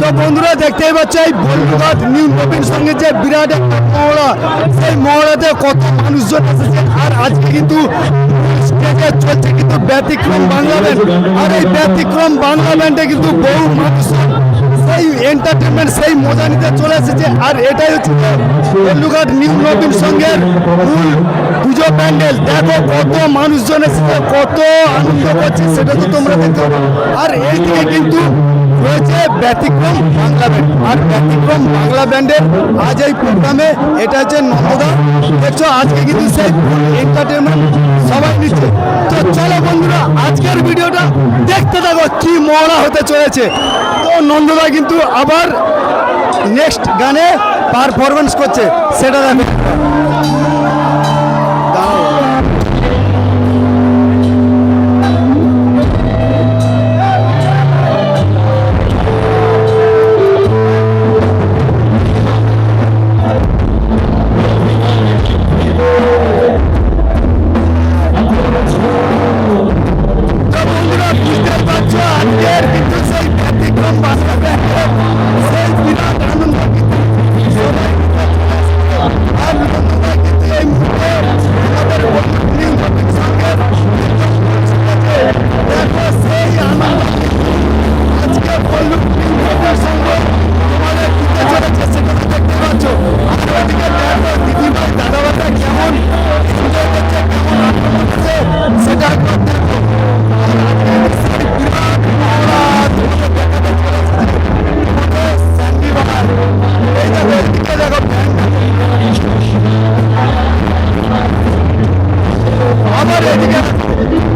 তো বন্ধুরা, দেখতেই পাচ্ছ, এই বন্ধুঘাট নিউ নবীন সঙ্গে যে বিরাট একটা মহড়া, সেই মহড়াতে কত মানুষজন এসেছে। আর আজকে কিন্তু চলছে কিন্তু ব্যতিক্রম বাংলা ব্যান্ড। আর এই ব্যতিক্রম বাংলা ব্যান্ডে কিন্তু বহু মানুষ সেই এন্টারটেনমেন্ট সেই মজা নিতে চলে এসেছে। আর এটাই হচ্ছে বন্ধুঘাট নিউ নবীন সঙ্গের মূল পুজো প্যান্ডেল। দেখো কত মানুষজন এসেছে, কত আনন্দ করছে, সেটা তো তোমরা দেখতে। আর এইদিকে কিন্তু রয়েছে ব্যতিক্রম বাংলা ব্যান্ড। আর ব্যতিক্রম বাংলা ব্যান্ডের আজ এই প্রোগ্রামে এটা হচ্ছে নবদা দেখছ, আজকে কিন্তু সেই এন্টারটেনমেন্ট সবাই নিচ্ছে। তো চলো বন্ধুরা, আজকের ভিডিওটা দেখতে থাকো, কি মহড়া হতে চলেছে। তো নন্দদা কিন্তু আবার নেক্সট গানে পারফরমেন্স করছে, সেটা দেখো। Pwede ka!